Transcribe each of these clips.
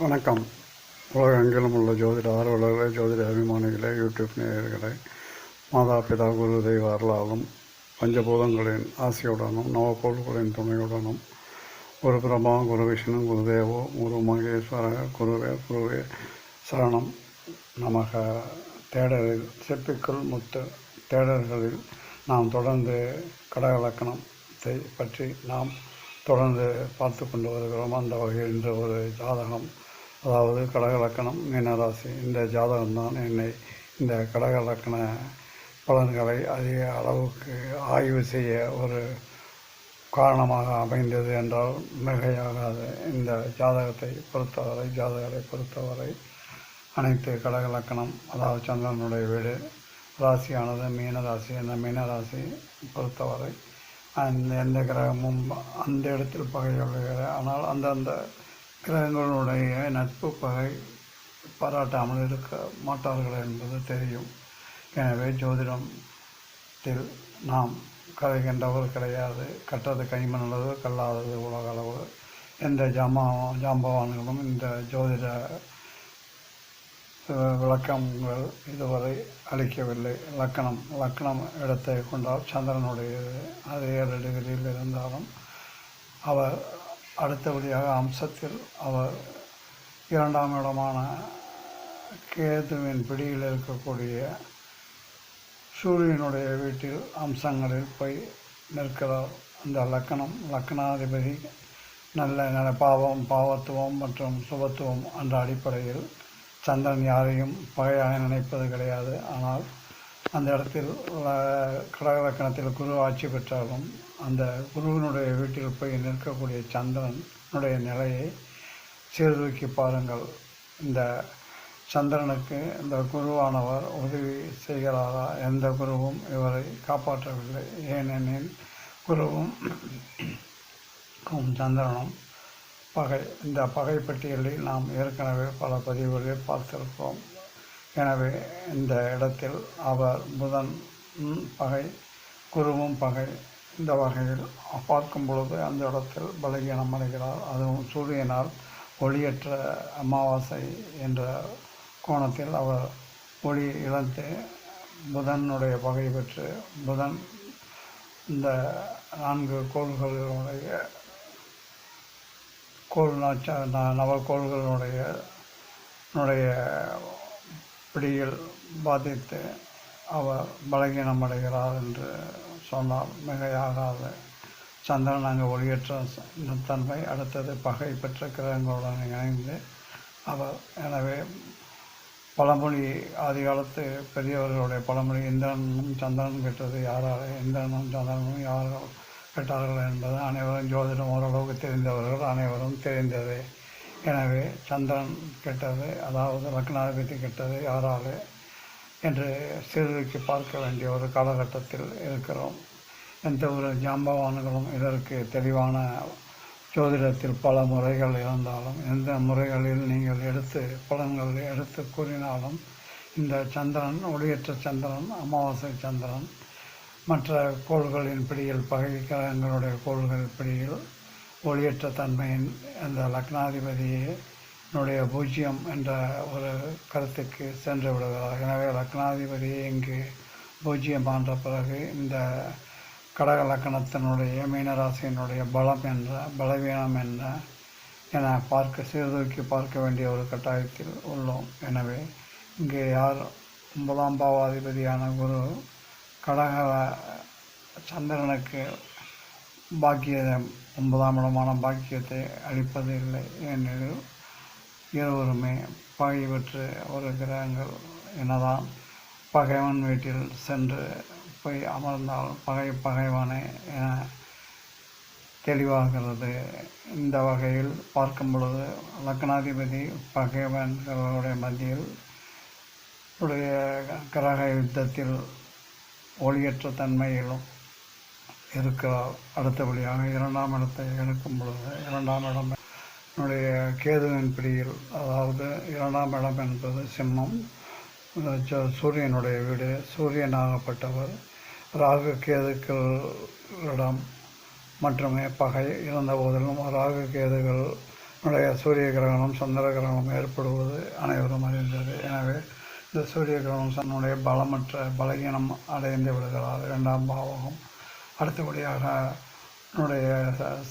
வணக்கம். உலகெங்கிலும் உள்ள ஜோதிட ஆர்வலர்களே ஜோதிட அபிமானிகளே யூடியூப் நேயர்களே மாதா பிதா குரு தெய்வ அருளாலும் பஞ்சபூதங்களின் ஆசையுடனும் நவக்கோள்களின் துணையுடனும் குரு பிரம்மா குரு விஷ்ணு குருதேவோ குரு மகேஸ்வர குருவே குருவே சரணம். நமக தேடரில் சிற்பிக்குள் முத்து தேடர்களில் நாம் தொடர்ந்து கடகலக்கணத்தை பற்றி நாம் தொடர்ந்து பார்த்து கொண்டு வருகிறோம். அந்த வகையில் இன்று ஒரு ஜாதகம் அதாவது கடகலக்கணம் மீனராசி இந்த ஜாதகம்தான் என்னை இந்த கடகலக்கண பலன்களை அதிக அளவுக்கு ஆய்வு செய்ய ஒரு காரணமாக அமைந்தது என்றால் மிகையாகாது இந்த ஜாதகத்தை பொறுத்தவரை ஜாதகரை பொறுத்தவரை அனைத்து கடகலக்கணம் அதாவது சந்திரனுடைய வீடு ராசியானது மீனராசி அந்த மீன பொறுத்தவரை அந்த எந்த கிரகமும் அந்த இடத்தில் பகையுடைய ஆனால் அந்தந்த கிரகங்களுடைய நட்பு பகை பாராட்டாமல் இருக்க மாட்டார்கள் என்பது தெரியும். எனவே ஜோதிடத்தில் நாம் கலைகின்றவர் கிடையாது. கட்டது கைமணளவு கல்லாதது உலக அளவு எந்த ஜாமா ஜாம்பவான்களும் இந்த ஜோதிட விளக்கங்கள் இதுவரை அளிக்கவில்லை. லக்கணம் லக்கணம் இடத்தை கொண்டால் சந்திரனுடைய அது ஏழு டிகிரியில் இருந்தாலும் அவர் அடுத்தபடியாக அம்சத்தில் அவர் இரண்டாம் இடமான கேதுவின் பிடியில் இருக்கக்கூடிய சூரியனுடைய வீட்டில் அம்சங்களில் போய் நிற்கிறார். அந்த லக்கணம் லக்கணாதிபதி நல்ல நல்ல பாவம் பாவத்துவம் மற்றும் சுபத்துவம் என்ற அடிப்படையில் சந்திரன் யாரையும் பகையாக நினைப்பது கிடையாது. ஆனால் அந்த இடத்தில் கடகலக்கணத்தில் குரு ஆட்சி பெற்றாலும் அந்த குருவினுடைய வீட்டில் போய் நிற்கக்கூடிய சந்திரனுடைய நிலையை சீர்தூக்கி பாருங்கள். இந்த சந்திரனுக்கு இந்த குருவானவர் உதவி செய்கிறாரா? எந்த குருவும் இவரை காப்பாற்றவில்லை. ஏனெனில் குருவும் சந்திரனும் பகை. இந்த பகை பட்டியலில் நாம் ஏற்கனவே பல பதிவுகளில் பார்த்திருக்கிறோம். எனவே இந்த இடத்தில் அவர் புதன் பகை குருவும் பகை இந்த வகையில் பார்க்கும் பொழுது அந்த இடத்தில் பலகீனம் அடைகிறார். அதுவும் சூரியனால் ஒளியற்ற அமாவாசை என்ற கோணத்தில் அவர் ஒளி இழந்து புதனுடைய பகை பெற்று புதன் இந்த நான்கு கோள்களுடைய கோள் நாச்ச ந- பிடியில் பாதித்து அவர் பலகீனம் அடைகிறார் என்று சொன்னால் மிகையாகாது. சந்திரன் அங்கு ஒளியற்ற தன்மை அடுத்தது பகை பெற்ற கிரகங்களுடன் இணைந்து அவர் எனவே பழமொழி ஆதிகாலத்து பெரியவர்களுடைய பழமொழி இந்திரனும் சந்திரன் கெட்டது யாரால் இந்திரனும் சந்திரனும் யாரால் கெட்டார்கள் என்பது அனைவரும் ஜோதிடம் ஓரளவுக்கு தெரிந்தவர்கள் அனைவரும் தெரிந்ததே. எனவே சந்திரன் கெட்டது அதாவது லக்னாதிபதி கெட்டது யாரால் என்று சீர்தூக்கி பார்க்க வேண்டிய ஒரு காலகட்டத்தில் இருக்கிறோம். எந்த ஒரு ஜாம்பவான்களும் இதற்கு தெளிவான ஜோதிடத்தில் பல முறைகள் இருந்தாலும் எந்த முறைகளில் நீங்கள் எடுத்து பலன்கள் எடுத்து கூறினாலும் இந்த சந்திரன் ஒளியற்ற சந்திரன் அமாவாசை சந்திரன் மற்ற கோள்களின் பிடியில் பகை கிரகங்களுடைய கோள்கள் பிடியில் ஒளியற்ற தன்மையின் அந்த லக்னாதிபதியினுடைய பூஜ்ஜியம் என்ற ஒரு கருத்துக்கு சென்று விடுகிறார். எனவே லக்னாதிபதியை இங்கு பூஜ்ஜியமான்ற பிறகு இந்த கடக லக்கணத்தினுடைய மீனராசியினுடைய பலம் என்ற பலவீனம் என்ன என பார்க்க சீர்தூக்கி பார்க்க வேண்டிய ஒரு கட்டாயத்தில் உள்ளோம். எனவே இங்கே யார் ஒன்பதாம் பாவாதிபதியான குரு கடக சந்திரனுக்கு பாக்கியம் ஒன்பதாம் இடமான பாக்கியத்தை அளிப்பது இல்லை. ஏனெனில் இருவருமே பகை பெற்று ஒரு கிரகங்கள் எனதான் பகைவன் வீட்டில் சென்று போய் அமர்ந்தால் பகை பகைவனே என தெளிவாகிறது. இந்த வகையில் பார்க்கும் பொழுது லக்னாதிபதி பகைவன்களுடைய மத்தியில் உடைய கிரக யுத்தத்தில் ஒளியற்ற தன்மையிலும் இருக்கிறார் அடுத்தபடியாக இரண்டாம் இடத்தை எடுக்கும் பொழுது இரண்டாம் இடம் என்னுடைய கேதுவின் பிடியில் அதாவது இரண்டாம் இடம் என்பது சிம்மம் சூரியனுடைய வீடு சூரியனாகப்பட்டவர் ராகு கேதுக்களிடம் மட்டுமே பகை இருந்த போதிலும் ராகு கேதுகள் உடைய சூரிய கிரகணம் சந்திர கிரகணம் ஏற்படுவது அனைவரும் அறிந்தது. எனவே இந்த சூரிய கிரகணம் தன்னுடைய பலமற்ற பலகீனம் அடைந்து விடுகிறார். இரண்டாம் பாவகம். அடுத்தபடியாக என்னுடைய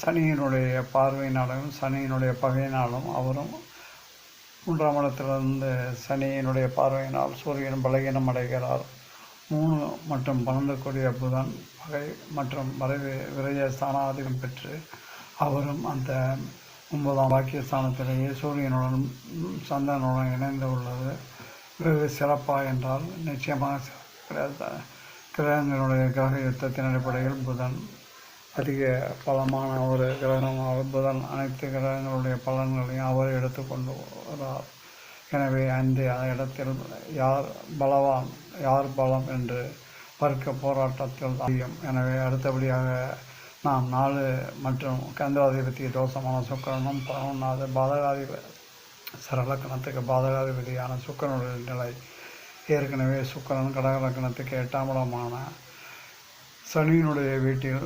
சனியினுடைய பார்வையினாலும் சனியினுடைய பகையினாலும் அவரும் மூன்றாம் இடத்திலிருந்து சனியினுடைய பார்வையினால் சூரியன் பலகீனம் அடைகிறார். மூணு மற்றும் பன்னெண்டு கூடிய புதன் பகை மற்றும் மறைவு விரைய ஸ்தானாதிகம் பெற்று அவரும் அந்த ஒன்பதாம் பாக்கியஸ்தானத்திலேயே சூரியனுடன் சந்தனுடன் இணைந்து உள்ளது. வெகு சிறப்பாக என்றால் நிச்சயமாக கிடையாது. கிரகங்களுடைய கிரக யுத்தத்தின் அடிப்படையில் புதன் அதிக பலமான ஒரு கிரகமாக புதன் அனைத்து கிரகங்களுடைய பலன்களையும் அவர் எடுத்துக்கொண்டு வரார். எனவே அந்த இடத்தில் யார் பலவான் யார் பலம் என்று வர்க்க போராட்டத்தில் அதிகம். எனவே அடுத்தபடியாக நாம் நாலு மற்றும் கந்தராதிபத்திய தோஷமான சுக்கரனும் பதினொன்றாவது பாதகாதிபதி சரலக்கணத்துக்கு பாதகாதிபதியான சுக்கரனுடைய நிலை ஏற்கனவே சுக்கரன் கடகலக்கணத்துக்கு எட்டாம் இடமான சனியினுடைய வீட்டில்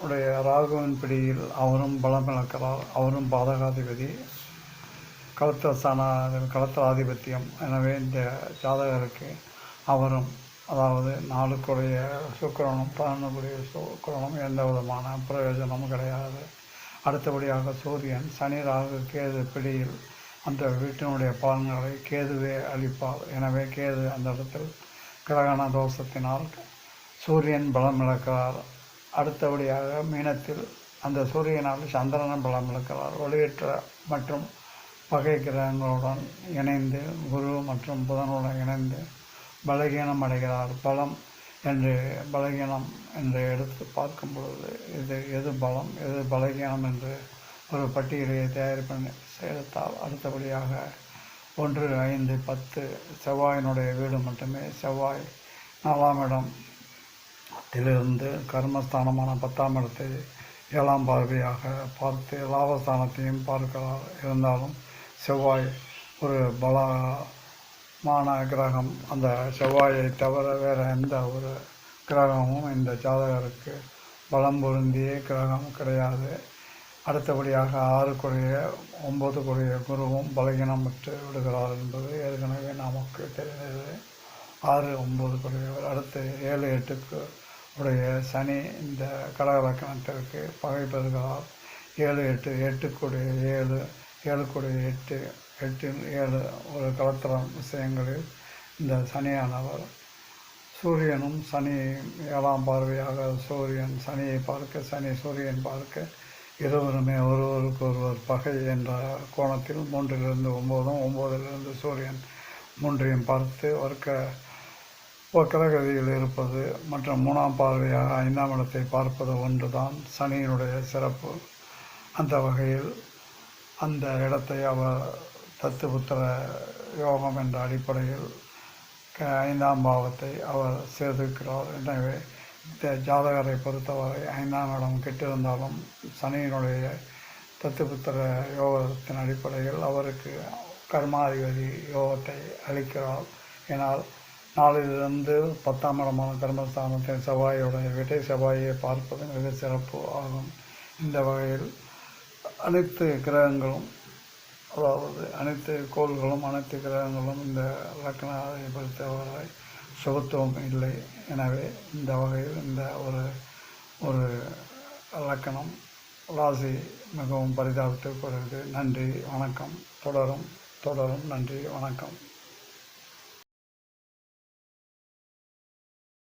உடைய ராகுவின் பிடியில் அவரும் பலம் இழக்கிறார் அவரும் பாதகாதிபதி களத்திரஸ்தான களத்திராதிபத்தியம் எனவே இந்த ஜாதகருக்கு அவரும் அதாவது நாளுக்குடைய சுக்கிரனும் பதினொன்றுக்குரிய சுக்கரனும் எந்த விதமான பிரயோஜனமும் கிடையாது. அடுத்தபடியாக சூரியன் சனி ராகு கேது பிடியில் அந்த வீட்டினுடைய பலன்களை கேதுவே அளிப்பார் எனவே கேது அந்த இடத்தில் கிரகண தோஷத்தினால் சூரியன் பலம் இழக்கிறார். அடுத்தபடியாக மீனத்தில் அந்த சூரியனால் சந்திரனும் பலம் இழக்கிறார். ஒளியற்ற மற்றும் பகை கிரகங்களுடன் இணைந்து குரு மற்றும் புதனுடன் இணைந்து பலகீனம் அடைகிறார். பலம் என்று பலகீனம் என்று எடுத்து பார்க்கும் பொழுது இது எது பலம் எது பலகீனம் என்று ஒரு பட்டியலை தயார் பண்ணி எடுத்தால் அடுத்தபடியாக ஒன்று ஐந்து பத்து செவ்வாயினுடைய வீடு மட்டுமே. செவ்வாய் நாலாம் இடம். திலிருந்து கர்மஸ்தானமான பத்தாம் இடத்தை ஏழாம் பார்வையாக பார்த்து லாபஸ்தானத்தையும் பார்க்கலாம். இருந்தாலும் செவ்வாய் ஒரு பலமான கிரகம். அந்த செவ்வாயை தவிர வேறு எந்த ஒரு கிரகமும் இந்த ஜாதகருக்கு பலம் பொருந்திய கிரகம் கிடையாது. அடுத்தபடியாக ஆறுக்குரிய ஒன்பதுக்குரிய குருவும் பலகீனமற்று விடுகிறார் என்பது ஏற்கனவே நமக்கு தெரிந்தது. ஆறு ஒன்பதுக்குரியவர் அடுத்து ஏழு எட்டுக்கு உடைய சனி இந்த கடகலக்கணத்திற்கு பகை பெறுகிறார். ஏழு எட்டு எட்டுக்குடைய ஏழு ஏழுக்குடைய எட்டு எட்டில் ஏழு ஒரு கலத்திரம் விஷயங்களில் இந்த சனியானவர் சூரியனும் சனி ஏழாம் பார்வையாக சூரியன் சனியை பார்க்க சனி சூரியன் பார்க்க இருவருமே ஒருவருக்கு ஒருவர் பகை என்ற கோணத்தில் மூன்றிலிருந்து ஒம்போதும் ஒம்போதிலிருந்து சூரியன் மூன்றையும் பார்த்து வர்க்க வக்கரகதியில் இருப்பது மற்றும் மூணாம் பார்வையாக ஐந்தாம் இடத்தை பார்ப்பது ஒன்றுதான். சனியினுடைய சிறப்பு. அந்த வகையில் அந்த இடத்தை அவர் தத்துபுத்திர யோகம் என்ற அடிப்படையில் க- ஐந்தாம் பாவத்தை அவர் சேர்த்திருக்கிறார் எனவே ஜாதகரை பொறுத்தவரை ஐந்தாம் இடம் கெட்டிருந்தாலும் சனியினுடைய தத்துபுத்திர யோகத்தின் அடிப்படையில் அவருக்கு கர்மாதிபதி யோகத்தை அளிக்கிறார். ஏனால் நாளிலிருந்து பத்தாம் இடமான கர்மஸ்தானத்தின் செவ்வாயுடைய விட்டை செவ்வாயை பார்ப்பது மிக சிறப்பு ஆகும். இந்த வகையில் அனைத்து கிரகங்களும் அதாவது அனைத்து கோள்களும் அனைத்து கிரகங்களும் இந்த லக்னாவை பொறுத்தவரை சுபத்துவம் இல்லை. எனவே இந்த வகையில் இந்த ஒரு ஒரு லக்கணம் ராசி மிகவும் பரிதாபத்திற்குரியது நன்றி வணக்கம். தொடரும் தொடரும். நன்றி வணக்கம்.